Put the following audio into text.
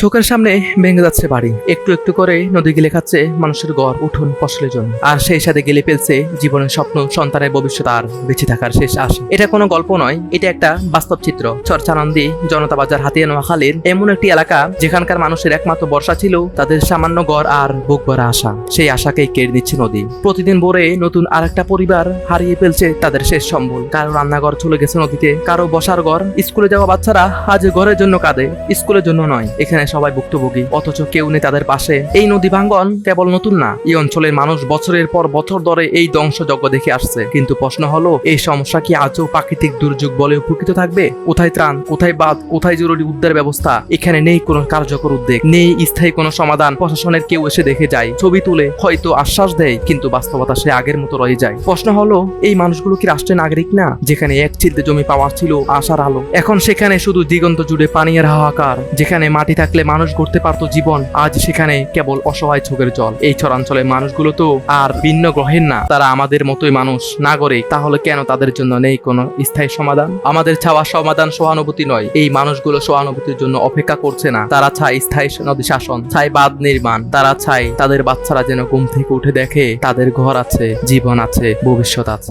চোখের সামনে ভেঙে যাচ্ছে বাড়ি। একটু একটু করে নদী গিলে খাচ্ছে মানুষের গড় উঠুন, ফসলের জন্য আর সেই সাথে গেলে ফেলছে জীবনের স্বপ্ন, সন্তানের ভবিষ্যৎ আর বেঁচে থাকার শেষ আশা। এটা কোনো গল্প নয়, এটা একটা বাস্তব চিত্র। চরচানন্দী জনতা বাজার হাতিয়া নোয়াখালীর এমন একটি এলাকা যেখানকার মানুষের একমাত্র বর্ষা ছিল, তাদের সামান্য গড় আর বুক ভরা আশা। সেই আশাকেই কেড়ে নিচ্ছে নদী। প্রতিদিন ভোরে নতুন আরেকটা পরিবার হারিয়ে ফেলছে তাদের শেষ সম্বল। কারও রান্নাঘর চলে গেছে নদীতে, কারও বসার ঘর। স্কুলে যাওয়া বাচ্চারা আজ ঘরের জন্য কাঁদে, স্কুলের জন্য নয়, এখানে সবাই ভুক্তভোগী। অথচ কেউ নেই তাদের পাশে। এই নদী ভাঙ্গন কেবল নতুন না, এই অঞ্চলের মানুষ বছরের পর বছর ধরে এই ধ্বংসযজ্ঞ দেখে আসছে। কিন্তু প্রশ্ন হলো, এই সমস্যা কি আজও প্রাকৃতিক দুর্যোগ বলে উপকৃত থাকবে? কোথায় ত্রাণ, কোথায় বাদ কোথায় জরুরি উদ্ধার ব্যবস্থা? এখানে নেই কোনো কার্যকর উদ্যোগ, নেই স্থায়ী কোনো সমাধান। প্রশাসনের কেউ এসে দেখে যায়, ছবি তুলে হয়তো আশ্বাস দেয়, কিন্তু বাস্তবতা সে আগের মতো রয়ে যায়। প্রশ্ন হলো, এই মানুষগুলো কি রাষ্ট্রের নাগরিক না? যেখানে এক চিলতে জমি পাওয়ার ছিল আশার আলো। এখন সেখানে শুধু দিগন্ত জুড়ে পানির হাহাকার, যেখানে মাটি থাকলে মানুষ গড়তে পারতো জীবন, আজ সেখানে কেবল অসহায় চোখের জল। এই চরাঞ্চলের মানুষগুলো তো আর ভিন্ন গ্রহের না। তারা আমাদের মতোই মানুষ, নাগরিক। তাহলে কেন তাদের জন্য নেই কোনো স্থায়ী সমাধান? আমাদের চাওয়া সমাধান সহানুভূতি নয়। এই মানুষগুলো সহানুভূতির জন্য অপেক্ষা করছে না। তারা চায় স্থায়ী নদী শাসন, চায় বাদ নির্মাণ। তারা চায় তাদের বাচ্চারা যেন ঘুম থেকে উঠে দেখে তাদের ঘর আছে, জীবন আছে, ভবিষ্যৎ আছে।